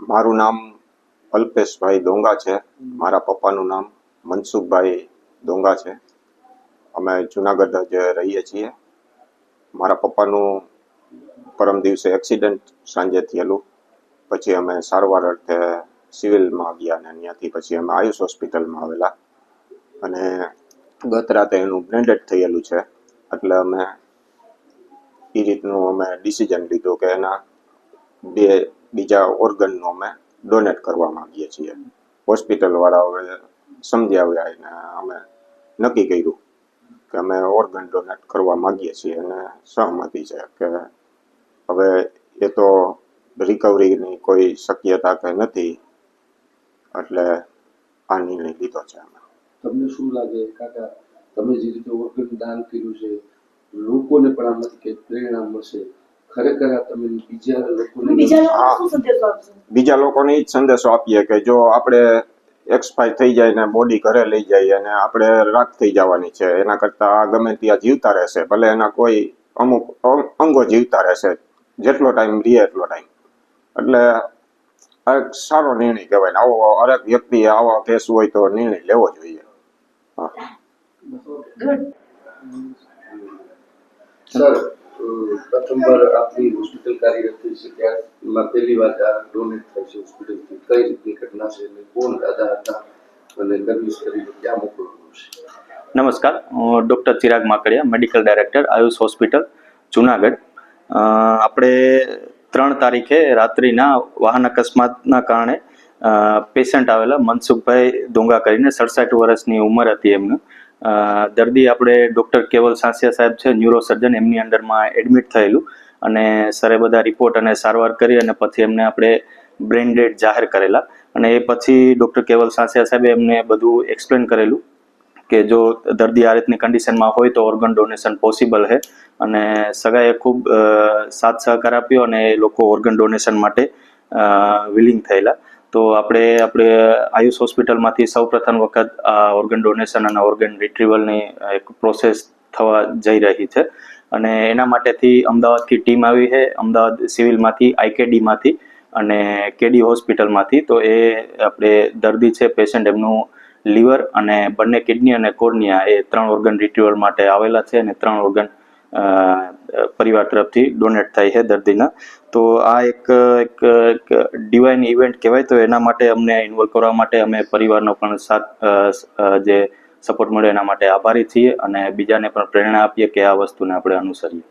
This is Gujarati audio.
મારું નામ અલ્પેશભાઈ ડોંગા છે. મારા પપ્પાનું નામ મનસુખભાઈ ડોંગા છે. અમે જુનાગઢ જ રહીએ છીએ. મારા પપ્પાનું પરમ દિવસે એક્સિડન્ટ સાંજે થયેલું. પછી અમે સારવાર અર્થે સિવિલમાં ગયા અને ત્યાંથી પછી અમે આયુષ હોસ્પિટલમાં આવેલા. અને ગત રાતે એનું બ્લેન્ડેડ થયેલું છે. એટલે અમે એ રીતનું અમે ડિસિઝન લીધું કે એના બે બીજા ઓર્ગનનો અમે ડોનેટ કરવા માંગીએ છીએ. હોસ્પિટલવાળાઓએ સમજાવ્યા એને અમે નક્કી કર્યું કે અમે ઓર્ગન ડોનેટ કરવા માગીએ છીએ અને સહમતિ છે કે હવે એ તો રિકવરીની કોઈ શક્યતા કે નથી, એટલે આ નિર્ણય લીધો છે અમે. તમને શું લાગે? કાકા, તમે જે રીતે ઓર્ગન દાન કર્યું છે, લોકોને પણ આમાંથી કંઈક પ્રેરણા મળશે? ખરેખર આ તમે બીજા લોકોને બીજા લોકોને જ સંદેશો આપીએ કે જો આપણે એક્સપાયર થઈ જાય ને બોડી ઘરે લઈ જાય અને આપણે રાખ થઈ જવાની છે એના કરતાં આ ગમે ત્યાં જીવતા રહેશે ભલે એના કોઈ અમુક અંગો જીવતા રહેશે જેટલો ટાઈમ રહે એટલો ટાઈમ એટલે આ એક સારો નિર્ણય કહેવાય ને આવો હરેક વ્યક્તિએ આવા કેસ હોય તો નિર્ણય લેવો જોઈએ. હા. ગુડ સર પ્રથમવાર આપની હોસ્પિટલ કાર્યરત થઈ છે ત્યારમાં પહેલી વાર આ ડોનેટ થાય છે હોસ્પિટલથી કઈ રીતની ઘટના છે અને કોણ દાદા હતા અને સર્વિસ કરીને ક્યાં મોકલવાનું છે? નમસ્કાર, હું doctor Chirag Makadia, medical director, Ayush hospital, Junagadh. આપણે ત્રણ તારીખે રાત્રિના વાહન અકસ્માતના કારણે પેશન્ટ આવેલા મનસુખભાઈ ડુંગા કરીને સડસઠ વર્ષની ઉંમર હતી એમનું. દર્દી આપણે ડૉક્ટર કેવલ સાંસિયા સાહેબ છે ન્યુરો સર્જન એમની અંડરમાં એડમિટ થયેલું અને સરે બધા રિપોર્ટ અને સારવાર કરી અને પછી એમને આપણે બ્રેન ડેડ જાહેર કરેલા. અને એ પછી ડૉક્ટર કેવલ સાંસિયા સાહેબે એમને બધું એક્સપ્લેન કરેલું કે જો દર્દી આ રીતની કન્ડિશનમાં હોય તો ઓર્ગન ડોનેશન પોસિબલ છે અને સગાએ ખૂબ સાથ સહકાર આપ્યો અને એ લોકો ઓર્ગન ડોનેશન માટે વિલિંગ થયેલા. તો આપણે આપણે આયુષ હોસ્પિટલમાંથી સૌ પ્રથમ વખત આ ઓર્ગન ડોનેશન અને ઓર્ગન રિટ્રીવલની એક પ્રોસેસ થવા જઈ રહી છે. અને એના માટેથી અમદાવાદથી ટીમ આવી છે, અમદાવાદ સિવિલમાંથી આઈકેડીમાંથી અને કેડી હોસ્પિટલમાંથી. તો એ આપણે દર્દી છે પેશન્ટ એમનું લીવર અને બંને કિડની અને કોર્નિયા એ ત્રણ ઓર્ગન રિટ્રીવલ માટે આવેલા છે અને ત્રણ ઓર્ગન પરિવાર તરફથી ડોનેટ થાય છે દર્દીના. તો આ એક એક ડિવાઇન ઇવેન્ટ કહેવાય. તો એના માટે અમને ઇન્વોલ્વ કરવા માટે અમે પરિવારનો પણ સાથ જે સપોર્ટ મળ્યો એના માટે આભારી છીએ અને બીજાને પણ પ્રેરણા આપીએ કે આ વસ્તુને આપણે અનુસરીએ.